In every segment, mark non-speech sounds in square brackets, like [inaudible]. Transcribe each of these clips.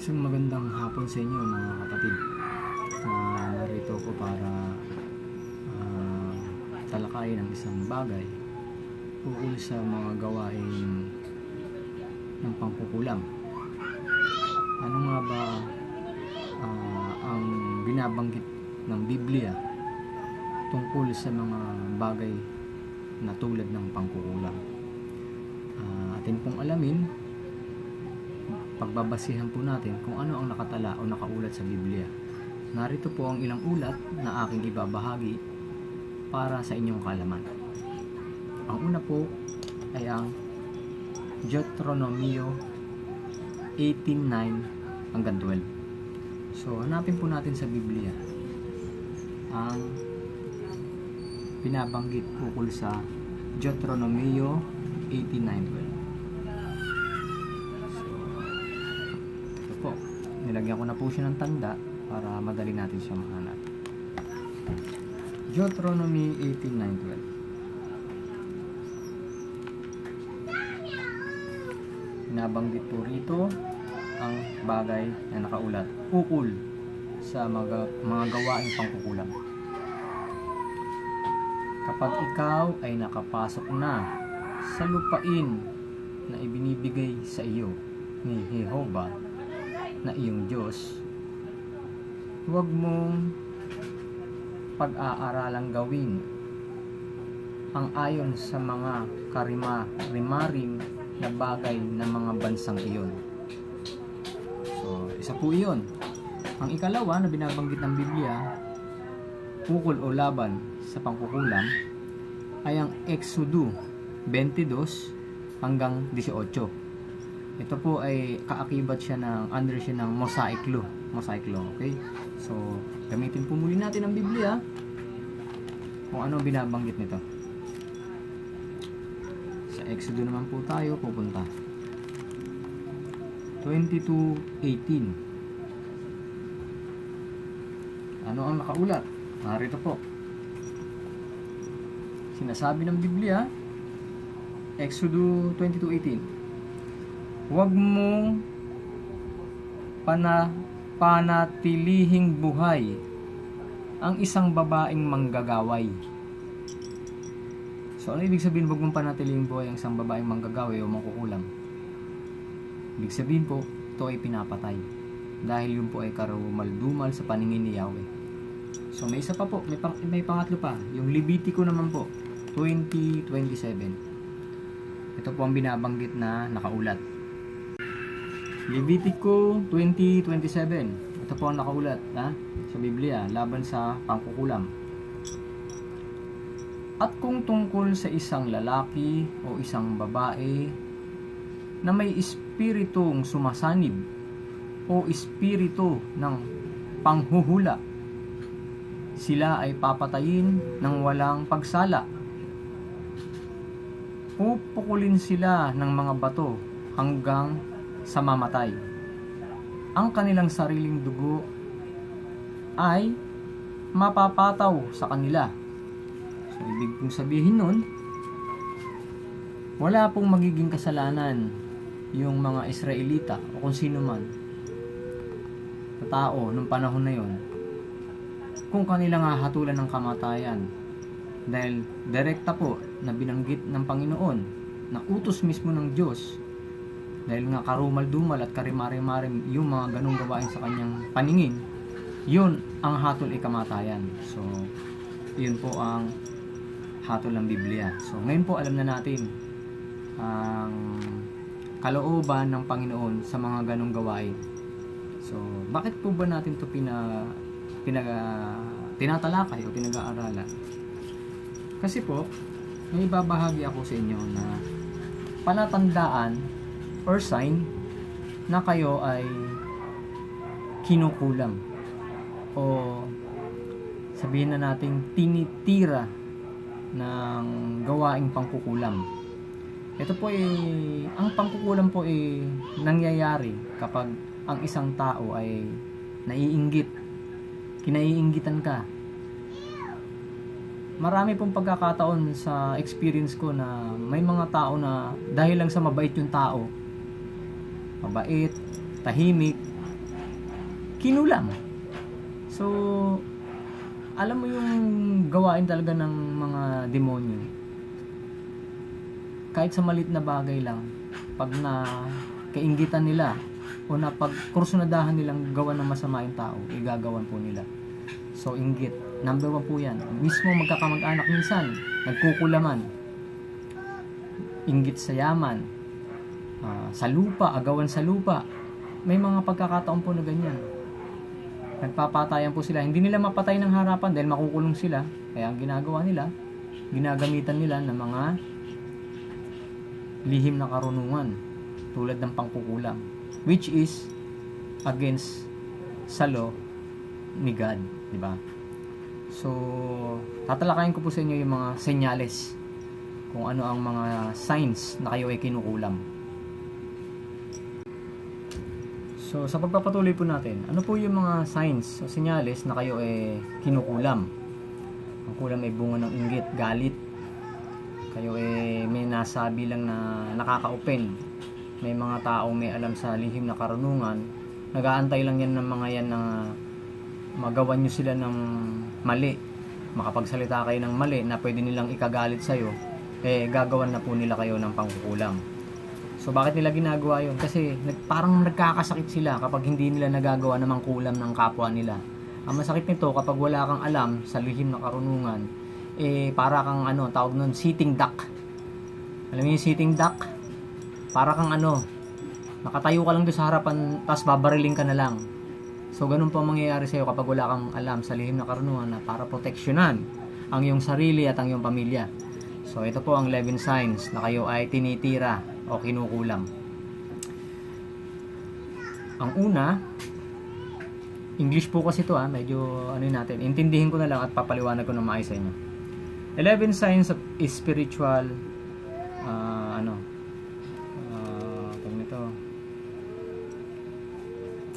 Isang magandang hapon sa inyo mga kapatid. Uh, narito ko para ah, talakayin ang isang bagay ukol sa mga gawain ng pangkukulam. Ano nga ba ah, ang binabanggit ng Biblia tungkol sa mga bagay na tulad ng pangkukulam? Ah, atin pong alamin pagbabasihan po natin kung ano ang nakatala o nakaulat sa Biblia. Narito po ang ilang ulat na aking ibabahagi para sa inyong kalaman. Ang una po ay ang Deuteronomio 18.9 hanggang 12. So, hanapin po natin sa Biblia ang binabanggit ukol sa Deuteronomio 18.9.12. Ito po. Nilagyan ko na po siya ng tanda para madali natin siya mahanap. Deuteronomy 18.9.12 Binabanggit po rito ang bagay na nakaulat ukol sa mga, mga gawaing pangkukulam. Kapag ikaw ay nakapasok na sa lupain na ibinibigay sa iyo ni Jehovah na iyong Diyos, huwag mong pag-aaralang gawin ang ayon sa mga karima-rimaring na bagay ng mga bansang iyon. So, isa po iyon. Ang ikalawa na binabanggit ng Biblia, ukol o laban sa pangkukulam, ay ang Exodo 22 hanggang 18. Ito po ay kaakibat siya ng under siya ng mosaic law. Mosaic law, okay? So, gamitin po muli natin ang Biblia kung ano ang binabanggit nito. Sa Exodo naman po tayo pupunta. 22.18 Ano ang nakaulat? Narito po. Sinasabi ng Biblia, Exodo 22.18 Huwag mong pana, panatilihing buhay ang isang babaeng manggagaway. So, ano ibig sabihin huwag mong panatilihing buhay ang isang babaeng manggagaway o mangkukulam? Ibig sabihin po, ito ay pinapatay. Dahil yun po ay karumal-dumal sa paningin ni Yahweh. So, may isa pa po, may, pang, may pangatlo pa. Yung Levitico naman po, 20.27. Ito po ang binabanggit na nakaulat. Levitico 20.27. Ito po ang nakaulat ha? sa Biblia laban sa pangkukulam. At kung tungkol sa isang lalaki o isang babae na may espiritong sumasanib o espiritu ng panghuhula, sila ay papatayin ng walang pagsala. Pupukulin sila ng mga bato hanggang sa mamatay. Ang kanilang sariling dugo ay mapapataw sa kanila. So, ibig kong sabihin nun, wala pong magiging kasalanan yung mga Israelita o kung sino man na tao nung panahon na yon kung kanilang hahatulan ng kamatayan dahil direkta po na binanggit ng Panginoon na utos mismo ng Diyos dahil nga karumal-dumal at karimari-marim yung mga ganong gawain sa kanyang paningin yun ang hatol ay kamatayan. So yun po ang hatol ng Biblia. So ngayon po alam na natin ang kalooban ng Panginoon sa mga ganong gawain. So bakit po ba natin to pina pinaga tinatalakay o pinag-aaralan? Kasi po may ibabahagi ako sa inyo na palatandaan or sign na kayo ay kinukulam o sabihin na nating tinitira ng gawaing pangkukulam. Ito po ay ang pangkukulam po ay nangyayari kapag ang isang tao ay naiinggit, kinaiinggitan ka. Marami pong pagkakataon sa experience ko na may mga tao na dahil lang sa mabait yung tao, mabait, tahimik, kinulam. So, alam mo yung gawain talaga ng mga demonyo. Kahit sa malit na bagay lang, pag na kaingitan nila o na pag kursunadahan nilang gawa ng masama yung tao, igagawan po nila. So, inggit. Number one po yan. Mismo magkakamag-anak minsan, nagkukulaman. Inggit sa yaman. Ah, sa lupa, agawan sa lupa. May mga pagkakataon po na ganyan. Nagpapatayan po sila. Hindi nila mapatay ng harapan dahil makukulong sila. Kaya ang ginagawa nila, ginagamitan nila ng mga lihim na karunungan tulad ng pangkukulam which is against sa law ni God, di ba? So, tatalakayin ko po sa inyo yung mga senyales kung ano ang mga signs na kayo ay kinukulam. So, sa pagpapatuloy po natin, ano po yung mga signs o senyales na kayo ay kinukulam? Ang kulam ay bunga ng inggit, galit. Kayo ay may nasabi lang na nakaka-open. May mga taong may alam sa lihim na karunungan. Nagaantay lang yan ng mga yan na magawan nyo sila ng mali. Makapagsalita kayo ng mali na pwede nilang ikagalit sa'yo. Eh, gagawan na po nila kayo ng pangkukulam. So bakit nila ginagawa yun? Kasi nag, parang nagkakasakit sila kapag hindi nila nagagawa ng mangkulam ng kapwa nila. Ang masakit nito kapag wala kang alam sa lihim na karunungan, eh para kang ano, tawag nun, sitting duck. Alam niyo yung sitting duck? Para kang ano, nakatayo ka lang doon sa harapan, tapos babariling ka na lang. So ganun po ang mangyayari sa'yo kapag wala kang alam sa lihim na karunungan na para proteksyonan ang iyong sarili at ang iyong pamilya. So ito po ang 11 signs na kayo ay tinitira o kinukulam. Ang una, English po kasi ito ah, medyo ano natin, intindihin ko na lang at papaliwanag ko na maayos sa inyo. 11 signs of spiritual ah, ano tawag nito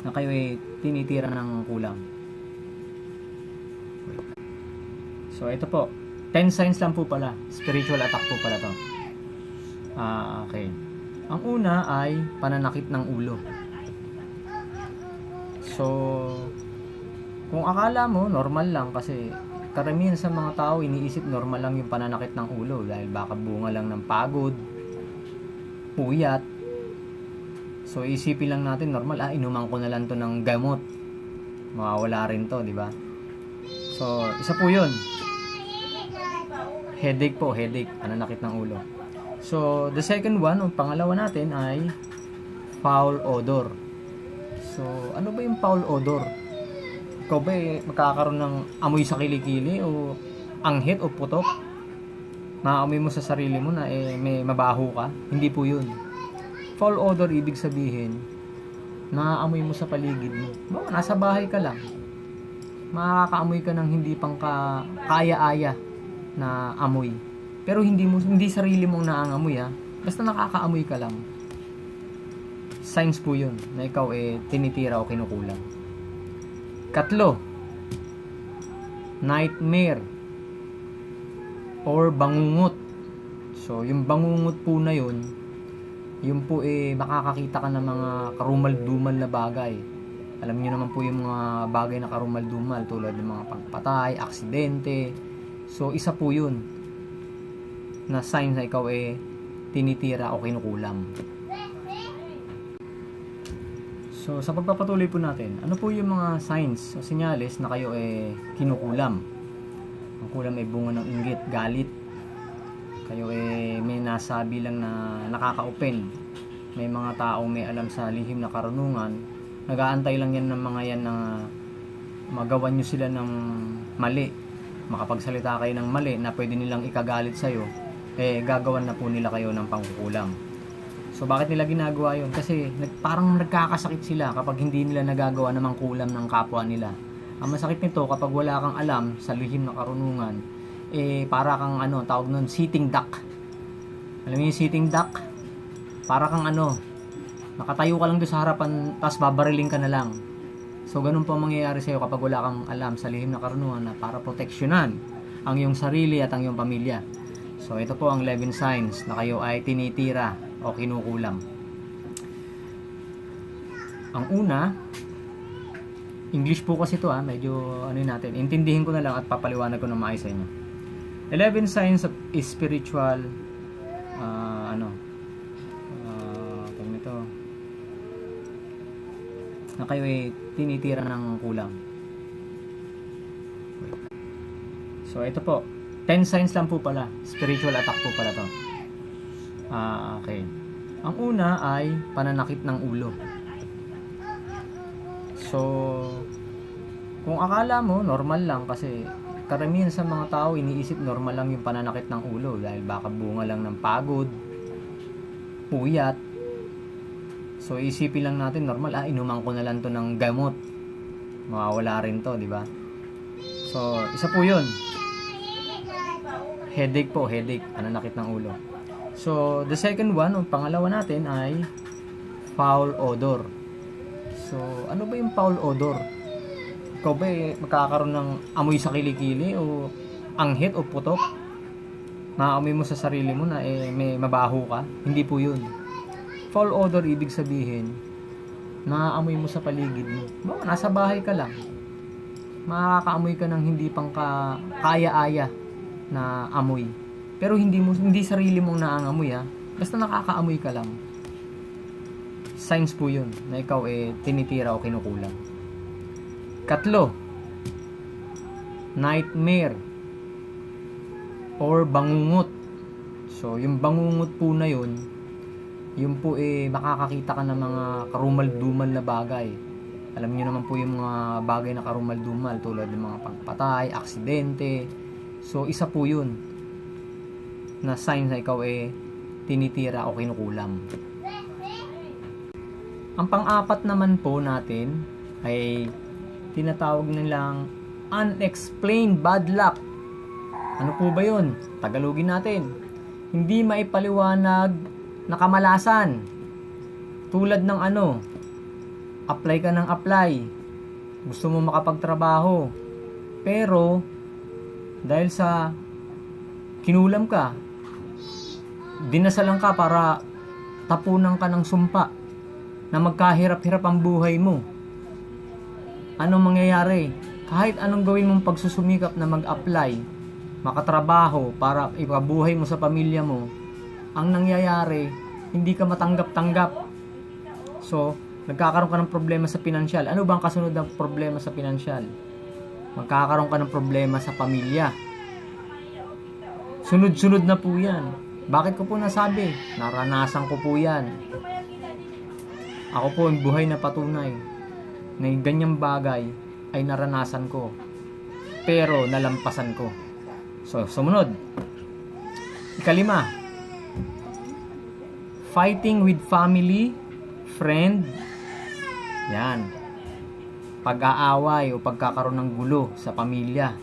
na kayo ay tinitira ng kulang. So ito po, 10 signs lang po pala. Spiritual attack po pala to. Ah, okay. Ang una ay pananakit ng ulo. So, kung akala mo normal lang kasi karamihan sa mga tao iniisip normal lang yung pananakit ng ulo dahil baka bunga lang ng pagod, puyat. So, isipin lang natin normal, ah, inuman ko na lang to ng gamot. Mawawala rin to, di ba? So, isa po yun. Headache po, headache, pananakit ng ulo. So, the second one, o pangalawa natin ay foul odor. So, ano ba yung foul odor? Ikaw ba eh, magkakaroon ng amoy sa kilikili o anghit o putok? Naamoy mo sa sarili mo na eh, may mabaho ka? Hindi po yun. Foul odor, ibig sabihin, naaamoy mo sa paligid mo. Bawa, nasa bahay ka lang. Makakaamoy ka ng hindi pang ka, kaya-aya na amoy. Pero hindi mo hindi sarili mong naangamoy ha. Basta nakakaamoy ka lang. Signs po 'yun na ikaw eh tinitira o kinukulang. Katlo. Nightmare or bangungot. So, yung bangungot po na 'yun, yun po eh makakakita ka ng mga karumal-dumal na bagay. Alam niyo naman po yung mga bagay na karumal-dumal tulad ng mga pagpatay, aksidente. So, isa po 'yun na sign na ikaw eh tinitira o kinukulam. So, sa pagpapatuloy po natin, ano po yung mga signs o senyales na kayo eh kinukulam? Ang kulam ay bunga ng inggit, galit. Kayo eh may nasabi lang na nakaka-open. May mga taong may alam sa lihim na karunungan. Nagaantay lang yan ng mga yan na magawan nyo sila ng mali. Makapagsalita kayo ng mali na pwede nilang ikagalit sa'yo eh gagawan na po nila kayo ng pangkukulam. So bakit nila ginagawa yun? Kasi nag, parang nagkakasakit sila kapag hindi nila nagagawa ng mangkulam ng kapwa nila. Ang masakit nito kapag wala kang alam sa lihim na karunungan, eh para kang ano, tawag nun, sitting duck. Alam niyo yung sitting duck? Para kang ano, nakatayo ka lang doon sa harapan, tapos babariling ka na lang. So ganun po ang mangyayari sa'yo kapag wala kang alam sa lihim na karunungan na para proteksyonan ang iyong sarili at ang iyong pamilya. So ito po ang 11 signs na kayo ay tinitira o kinukulam. Ang una, English po kasi to ha, medyo ano natin. Intindihin ko na lang at papaliwanag ko na maayos sa inyo. 11 signs of spiritual ah, ano ah, tawag na kayo ay tinitira ng kulang. So ito po, 10 signs lang po pala. Spiritual attack po pala to. Ah, okay. Ang una ay pananakit ng ulo. So, kung akala mo normal lang kasi karamihan sa mga tao iniisip normal lang yung pananakit ng ulo dahil baka bunga lang ng pagod, puyat. So, isipin lang natin normal, ah, inuman ko na lang to ng gamot. Mawawala rin to, di ba? So, isa po yun. Headache po, headache, pananakit ng ulo. So, the second one, o pangalawa natin ay foul odor. So, ano ba yung foul odor? Ikaw ba eh, magkakaroon ng amoy sa kilikili o anghit o putok? Maamoy mo sa sarili mo na eh, may mabaho ka? Hindi po yun. Foul odor, ibig sabihin, naaamoy mo sa paligid mo. Bawa, nasa bahay ka lang. Makakaamoy ka ng hindi pang ka, kaya-aya na amoy. Pero hindi mo hindi sarili mong naangamoy ha. Basta nakakaamoy ka lang. Signs po 'yun na ikaw eh tinitira o kinukulang. Katlo. Nightmare or bangungot. So, yung bangungot po na 'yun, yun po eh makakakita ka ng mga karumal-dumal na bagay. Alam niyo naman po yung mga bagay na karumal-dumal tulad ng mga pagpatay, aksidente, So, isa po yun na sign na ikaw eh tinitira o kinukulam. Ang pang-apat naman po natin ay tinatawag nilang unexplained bad luck. Ano po ba yun? Tagalogin natin. Hindi maipaliwanag na kamalasan. Tulad ng ano, apply ka ng apply. Gusto mo makapagtrabaho. Pero, dahil sa kinulam ka, dinasalan ka para tapunan ka ng sumpa na magkahirap-hirap ang buhay mo. Anong mangyayari? Kahit anong gawin mong pagsusumikap na mag-apply, makatrabaho para ipabuhay mo sa pamilya mo, ang nangyayari, hindi ka matanggap-tanggap. So, nagkakaroon ka ng problema sa pinansyal. Ano bang kasunod ng problema sa pinansyal? Magkakaroon ka ng problema sa pamilya. Sunod-sunod na po yan. Bakit ko po nasabi? Naranasan ko po yan. Ako po ang buhay na patunay na yung ganyang bagay ay naranasan ko. Pero nalampasan ko. So, sumunod. Ikalima. Fighting with family, friend. Yan pag-aaway o pagkakaroon ng gulo sa pamilya.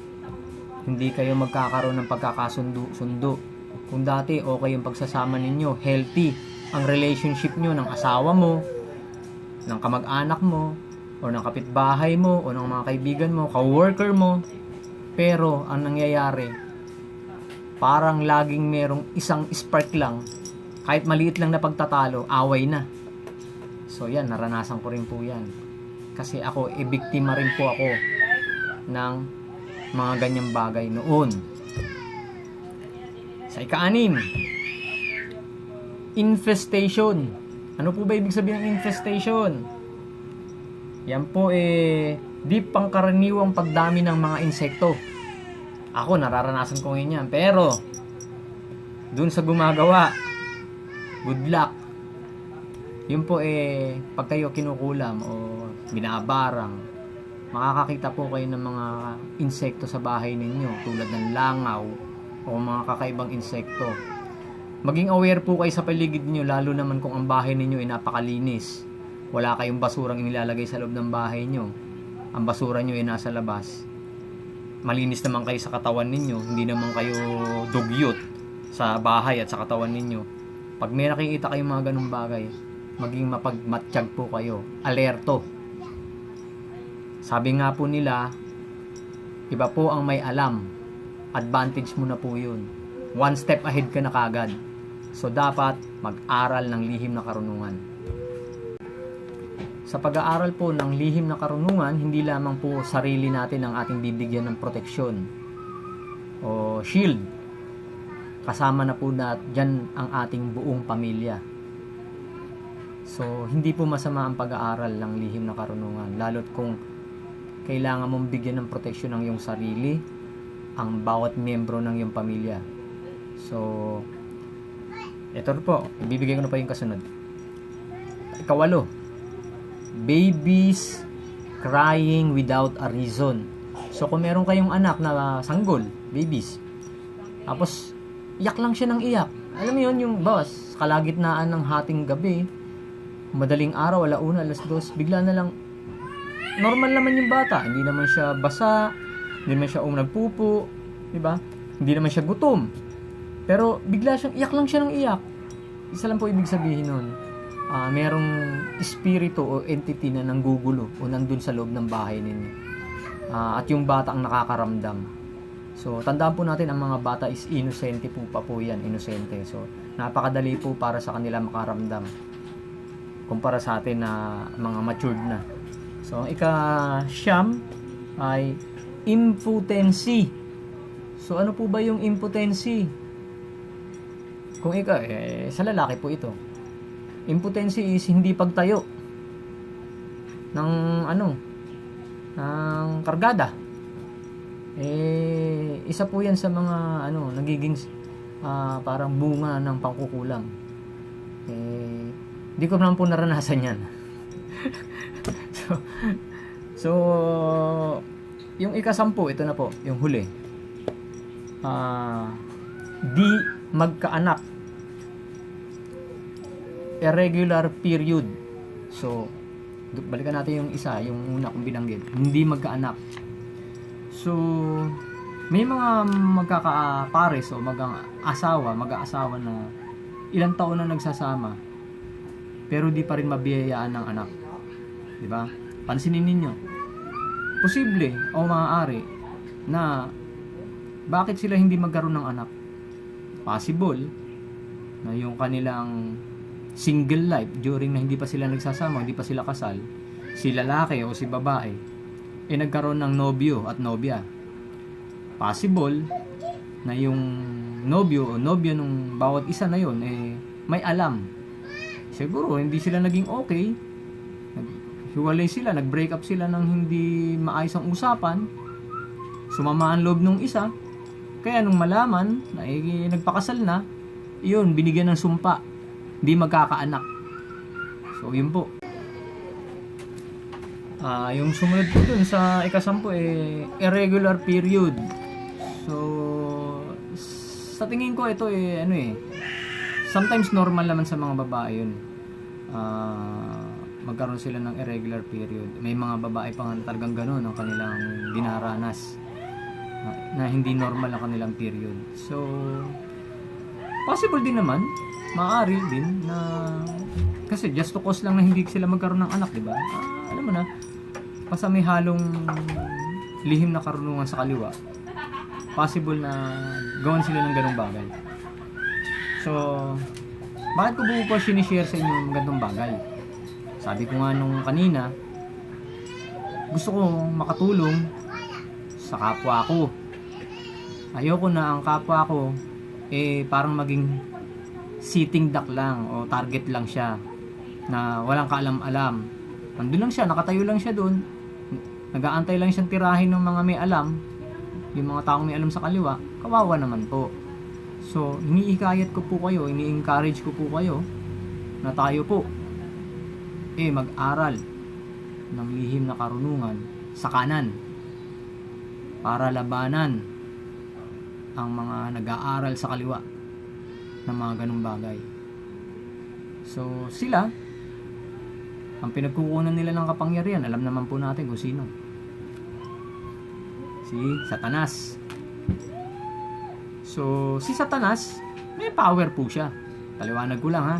Hindi kayo magkakaroon ng pagkakasundo-sundo. Kung dati okay yung pagsasama ninyo, healthy ang relationship nyo ng asawa mo, ng kamag-anak mo, o ng kapitbahay mo, o ng mga kaibigan mo, ka-worker mo. Pero ang nangyayari, parang laging merong isang spark lang, kahit maliit lang na pagtatalo, away na. So yan, naranasan ko rin po yan kasi ako e biktima rin po ako ng mga ganyang bagay noon. Sa ika-anim, infestation. Ano po ba ibig sabihin ng infestation? Yan po eh di pangkaraniwang pagdami ng mga insekto. Ako nararanasan ko ngayon yan. Pero dun sa gumagawa, good luck. Yun po eh pag kayo kinukulam o binabarang, makakakita po kayo ng mga insekto sa bahay ninyo tulad ng langaw o mga kakaibang insekto. Maging aware po kayo sa paligid niyo lalo naman kung ang bahay ninyo ay napakalinis. Wala kayong basurang inilalagay sa loob ng bahay niyo. Ang basura niyo ay nasa labas. Malinis naman kayo sa katawan ninyo, hindi naman kayo dugyot sa bahay at sa katawan ninyo. Pag may nakikita kayong mga ganung bagay, maging mapagmatsyag po kayo. Alerto sabi nga po nila, iba po ang may alam. Advantage mo na po yun. One step ahead ka na kagad. So dapat mag-aral ng lihim na karunungan. Sa pag-aaral po ng lihim na karunungan, hindi lamang po sarili natin ang ating bibigyan ng proteksyon o shield. Kasama na po na dyan ang ating buong pamilya. So, hindi po masama ang pag-aaral ng lihim na karunungan, lalo't kung kailangan mong bigyan ng proteksyon ng iyong sarili, ang bawat miyembro ng iyong pamilya. So, ito po, ibibigay ko na pa yung kasunod. Ikawalo, babies crying without a reason. So, kung meron kayong anak na sanggol, babies, tapos, iyak lang siya ng iyak. Alam mo yun, yung boss, kalagitnaan ng hating gabi, madaling araw, alauna, alas dos, bigla na lang, normal naman yung bata. Hindi naman siya basa, hindi naman siya um nagpupo, di ba? Hindi naman siya gutom. Pero bigla siyang iyak lang siya ng iyak. Isa lang po ibig sabihin nun. Ah, merong espiritu o entity na nanggugulo o nandun sa loob ng bahay ninyo. Ah, at yung bata ang nakakaramdam. So, tandaan po natin ang mga bata is inosente po pa po yan, inosente. So, napakadali po para sa kanila makaramdam kumpara sa atin na mga matured na. So, ang ika-siyam ay impotency. So, ano po ba yung impotency? Kung ika, eh, sa lalaki po ito. Impotency is hindi pagtayo ng ano, ng kargada. Eh, isa po yan sa mga ano, nagiging ah, parang bunga ng pangkukulam. Eh, hindi ko naman po naranasan yan. [laughs] so, [laughs] so, yung ikasampu, ito na po, yung huli. Ah, di magkaanak. Irregular period. So, balikan natin yung isa, yung una kong binanggit. Hindi magkaanak. So, may mga magkakapares o mag-asawa, mag-aasawa na ilang taon na nagsasama pero di pa rin mabiyayaan ng anak. 'Di ba? Pansinin ninyo. Posible o maaari na bakit sila hindi magkaroon ng anak? Possible na yung kanilang single life during na hindi pa sila nagsasama, hindi pa sila kasal, si lalaki o si babae, eh nagkaroon ng nobyo at nobya. Possible na yung nobyo o nobya nung bawat isa na yon eh may alam siguro hindi sila naging okay. Hiwalay sila, nag-break up sila ng hindi maayos ang usapan. Sumama ang loob nung isa. Kaya nung malaman na eh, nagpakasal na, yun, binigyan ng sumpa. Hindi magkakaanak. So, yun po. Ah, yung sumunod po dun sa ikasampu eh irregular period. So sa tingin ko ito eh ano eh sometimes normal naman sa mga babae yun. Ah, magkaroon sila ng irregular period. May mga babae pa nga talagang ganun ang kanilang dinaranas na, na hindi normal ang kanilang period. So possible din naman, maaari din na kasi just to cause lang na hindi sila magkaroon ng anak, di ba? Ah, alam mo na, basta may halong lihim na karunungan sa kaliwa, possible na gawan sila ng ganong bagay. So, bakit ko buo po sinishare sa inyo yung ganitong bagay? Sabi ko nga nung kanina, gusto ko makatulong sa kapwa ko. Ayoko na ang kapwa ko eh parang maging sitting duck lang o target lang siya na walang kaalam-alam. Nandun lang siya, nakatayo lang siya doon. Nag-aantay lang siyang tirahin ng mga may alam. Yung mga taong may alam sa kaliwa, kawawa naman po. So, iniikayat ko po kayo, ini-encourage ko po kayo na tayo po eh mag-aral ng lihim na karunungan sa kanan para labanan ang mga nag-aaral sa kaliwa ng mga ganong bagay. So, sila, ang pinagkukunan nila ng kapangyarihan, alam naman po natin kung sino. Si Satanas. So, si Satanas, may power po siya. Paliwanag ko lang ha.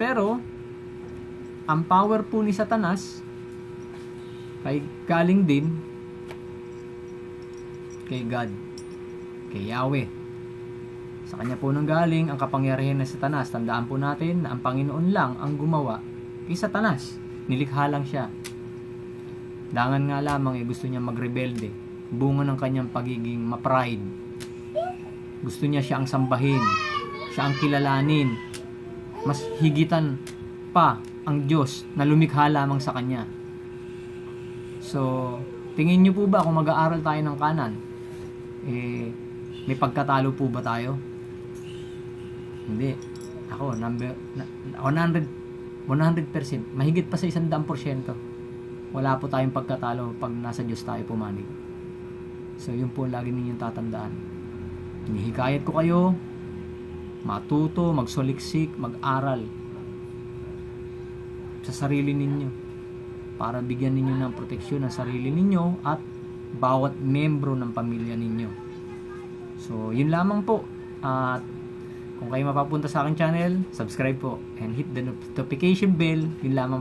Pero, ang power po ni Satanas, kay galing din kay God, kay Yahweh. Sa kanya po nang galing ang kapangyarihan ng Satanas. Tandaan po natin na ang Panginoon lang ang gumawa kay Satanas. Nilikha lang siya. Dangan nga lamang eh, gusto niya magrebelde. Bunga ng kanyang pagiging ma-pride. Gusto niya siya ang sambahin. Siya ang kilalanin. Mas higitan pa ang Diyos na lumikha lamang sa kanya. So, tingin niyo po ba kung mag-aaral tayo ng kanan, eh, may pagkatalo po ba tayo? Hindi. Ako, number, na- 100, 100%, mahigit pa sa 100%. Wala po tayong pagkatalo pag nasa Diyos tayo pumanig. So, yun po lagi ninyong tatandaan. Hinihikayat ko kayo, matuto, magsuliksik, mag-aral sa sarili ninyo para bigyan ninyo ng proteksyon ng sarili ninyo at bawat membro ng pamilya ninyo. So, yun lamang po. At kung kayo mapapunta sa aking channel, subscribe po and hit the notification bell. Yun lamang